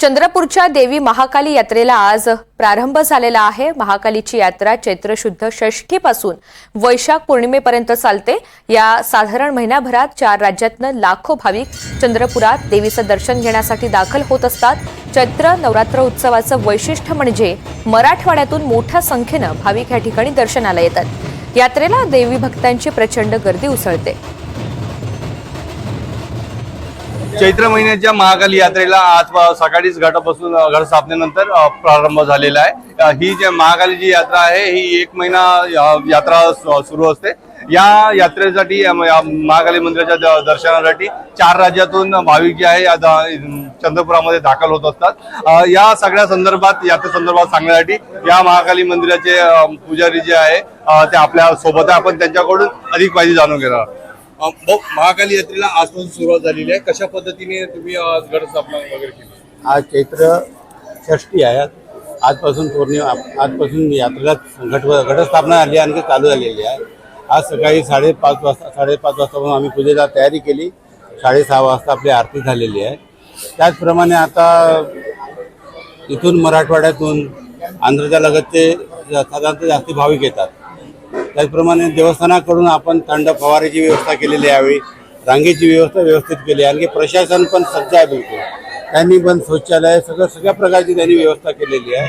चंद्रपूरच्या देवी महाकाली यात्रेला आज प्रारंभ झालेला आहे. महाकालीची यात्रा चैत्र शुद्ध षष्ठीपासून वैशाख पौर्णिमेपर्यंत चालते. या साधारण महिन्याभरात चार राज्यातनं लाखो भाविक चंद्रपुरात देवीचं दर्शन घेण्यासाठी दाखल होत असतात. चैत्र नवरात्र उत्सवाचं वैशिष्ट्य म्हणजे मराठवाड्यातून मोठ्या संख्येनं भाविक या ठिकाणी दर्शनाला येतात. यात्रेला देवी भक्तांची प्रचंड गर्दी उसळते. चैत्र महिन्याच्या महाकाली यात्रेला आज सकाळीच घाटापासून अ, घटस्थापनेनंतर प्रारंभ झालेला आहे. ही जी महाकालीची यात्रा आहे ही एक महिना यात्रा सुरू असते. या यात्रेसाठी महाकाली मंदिराच्या दर्शनासाठी चार राज्यातून भाविक जे आहे या चंद्रपुरामध्ये दाखल होत असतात. या सगळ्या संदर्भात यात्रे संदर्भात सांगण्यासाठी या महाकाली मंदिराचे पुजारी जे आहे ते आपल्यासोबत आहे. आपण त्यांच्याकडून अधिक माहिती जाणून घेणार महाकाली यात्रेला आजपासून सुरुवात झालेली आहे. कशा पद्धतीने तुम्ही गड घटस्थापना वगैरे केली? आज चैत्र षष्टी आहे. आजपासून पौर्णिमा आजपासून यात्रेला घट घटस्थापना झाली आणखी चालू झालेली आहे. आज सकाळी साडेपाच वाजता साडेपाच वाजतापासून आम्ही पूजेला तयारी केली. साडेसहा वाजता आपली आरती झालेली आहे. त्याचप्रमाणे आता इथून मराठवाड्यातून आंध्रच्या लगतचे साधारणतः जास्ती भाविक येतात. त्याचप्रमाणे देवस्थानाकडून आपण थंड फवारीची व्यवस्था केलेली आहे. यावेळी रांगेची व्यवस्था व्यवस्थित केली आहे. आणखी प्रशासन पण सज्ज आहे बिलकुल. त्यांनी पण शौचालय सगळं सगळ्या प्रकारची त्यांनी व्यवस्था केलेली आहे.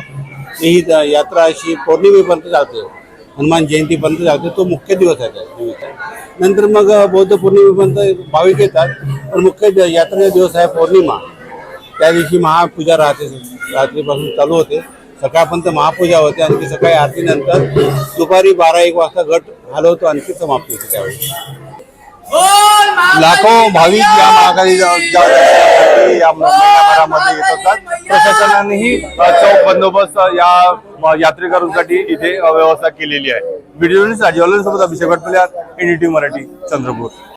ही यात्रा अशी पौर्णिमेपर्यंत चालते. हनुमान जयंतीपर्यंत चालते. तो मुख्य दिवस आहे त्या नंतर मग बौद्ध पौर्णिमेपर्यंत भाविक येतात. पण मुख्य यात्रेचा दिवस आहे पौर्णिमा. त्या दिवशी महापूजा राहते रात्रीपासून चालू होते. सकाळपर्यंत महापूजा होते आणखी सकाळी आरतीनंतर दुपारी बारा एक वाजता गट हलवतो आणखी समाप्ती होते त्यावेळी. लाखो भाविक या महागाई या येत असतात प्रशासनानेही चौक बंदोबस्त या यात्रेकरूंसाठी इथे व्यवस्था केलेली आहे. व्हिडिओ राजीव सोबत अभिषेक भटपल्या एनडीटी मराठी चंद्रपूर.